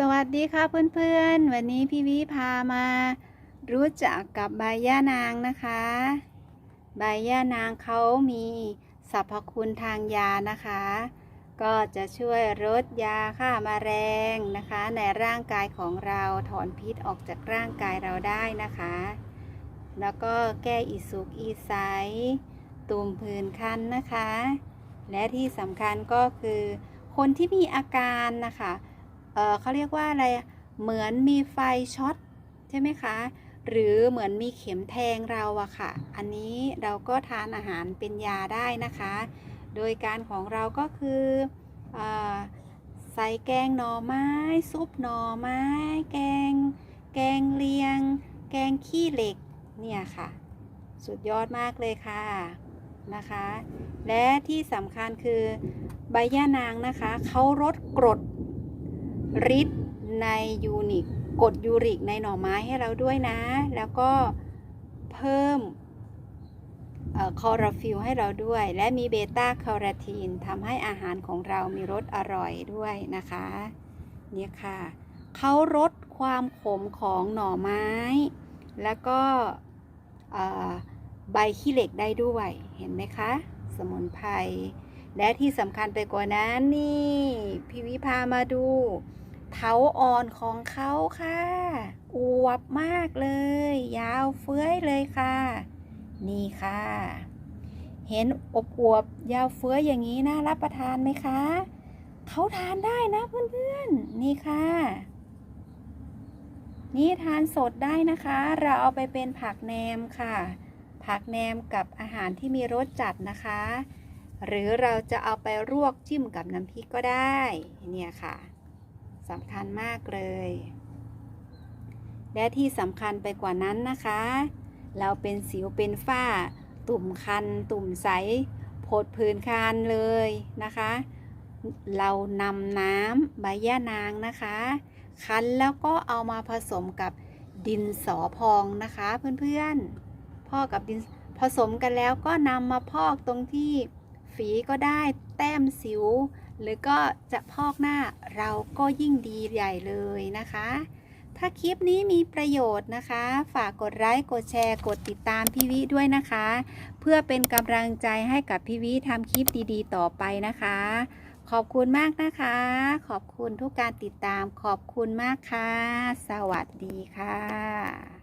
สวัสดีค่ะเพื่อนๆ วันนี้พี่วิพามา รู้จักกับใบย่านางนะคะ ใบย่านางเขามีสรรพคุณทางยานะคะ ก็จะช่วยลดยาฆ่ามาแมลงนะคะ ในร่างกายของเราถอนพิษออกจากร่างกายเราได้นะคะ แล้วก็แก้อีสุกอีใสตุ่มผื่นคันนะคะ และที่สำคัญก็คือคนที่มีอาการนะคะ เเขาเรียกว่าอะไร เหมือนมีไฟช็อตใช่ไหมคะ หรือเหมือนมีเข็มแทงเราอะค่ะ อันนี้เราก็ทานอาหารเป็นยาได้นะคะ โดยการของเราก็คืออใส่แกงหน่อไม้ ซุปหน่อไม้ แกง แกงเลียง แกงขี้เหล็ก เนี่ยค่ะ สุดยอดมากเลยค่ะนะคะ และที่สำคัญคือใบย่านางนะคะ เขาลดกรด ฤทธิ์ในยูนิคกดยูริกในหน่อไม้ให้เราด้วยนะ แล้วก็เพิ่มคอราฟิลให้เราด้วย และมีเบต้าคโรทีนทำให้อาหารของเรามีรสอร่อยด้วยนะคะเนี่ยค่ะเขาลดความขมของหน่อไม้ แล้วก็ใบขี้เหล็กได้ด้วยเห็นไหมคะ สมุนไพรและที่สำคัญไปกว่านั้นนี่พี่วิพามาดู เถาอ่อนของเขาค่ะอวบมากเลย ยาวเฟื้อยเลยค่ะ นี่ค่ะ เห็นอบอวบยาวเฟื้อยอย่างนี้น่ารับประทานไหมคะเขาทานได้นะเพื่อนๆ นี่ค่ะ นี่ทานสดได้นะคะ เราเอาไปเป็นผักแหนมค่ะ ผักแหนมกับอาหารที่มีรสจัดนะคะ หรือเราจะเอาไปรวกจิ้มกับน้ำพริกก็ได้ เนี่ยค่ะ สำคัญมากเลย และที่สำคัญไปกว่านั้นนะคะ เราเป็นสิวเป็นฝ้า ตุ่มคัน ตุ่มใสผดผื่นคันเลยนะคะ เรานำน้ำใบย่านางนะคะ คั้นแล้วก็เอามาผสมกับดินสอพองนะคะเพื่อนๆพ่อกกับดินผสมกันแล้วก็นำมาพอกตรงที่ฝีก็ได้แต้มสิว หรือก็จะพอกหน้าเราก็ยิ่งดีใหญ่เลยนะคะ ถ้าคลิปนี้มีประโยชน์นะคะ ฝากกดไลค์กดแชร์ กดติดตามพี่วิด้วยนะคะ เพื่อเป็นกำลังใจให้กับพี่วิทำคลิปดีๆ ต่อไปนะคะ ขอบคุณมากนะคะ ขอบคุณทุกการติดตามขอบคุณมากค่ะ สวัสดีค่ะ